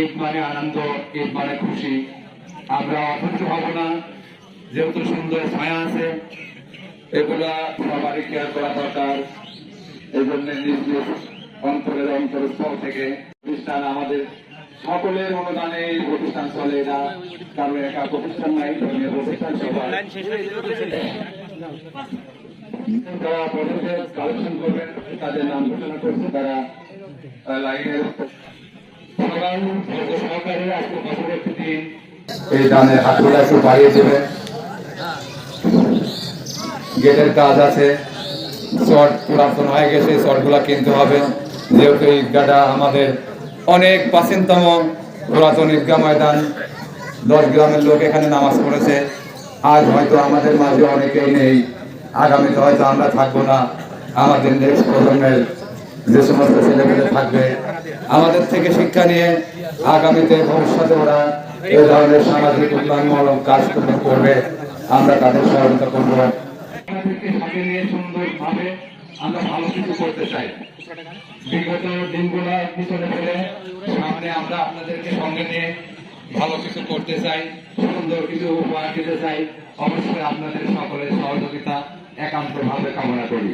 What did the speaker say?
ঈদ মানে আনন্দ ঈদ মানে খুশি। আমরা অধৈর্য হব না। যেহেতু সুন্দর ছায়া আছে, এগুলা সবারই কেয়ার করা দরকার। এই জন্য নিজ নিজ অন্তরের অন্তরস্থল থেকে প্রতিষ্ঠান আমাদের সকলের অনুদানে এই প্রতিষ্ঠান চলে। এটা কারণ একা প্রতিষ্ঠান নাই, ধর্মীয় প্রতিষ্ঠান সবাই যারা কালেকশন করবেন, তাদের নাম ঘোষণা করছে তারা লাইনের এই দানের হাতগুলো একটু বাড়িয়ে দেবেন গেটের কাজ আছে। শর্ট পুরাতন হয়ে গেছে শর্টগুলো কিনতে হবে। যেহেতু ঈদগাটা আমাদের অনেক প্রাচীনতম পুরাতন ঈদগাহ ময়দান, দশ গ্রামের লোক এখানে নামাজ পড়েছে। আজ হয়তো আমাদের মাঝে অনেকেই নেই। আগামীতে হয়তো আমরা থাকব না। আমাদের নেক্সট প্রজন্মের যে সমস্ত ছেলেমেয়ে থাকবে আমাদের থেকে শিক্ষা নিয়ে আগামীতে ভবিষ্যতে ওরা এই ধরনের সামাজিক উন্নয়নমূলক কাজকর্ম করবে, আমরা তাদের সহযোগিতা করব। আমরা ভালো কিছু করতে চাই। বিগত আমরা আপনাদেরকে সঙ্গে নিয়ে ভালো কিছু করতে চাই, সুন্দর কিছু উপহার দিতে চাই। অবশ্যই আপনাদের সকলের সহযোগিতা একান্ত ভাবে কামনা করি।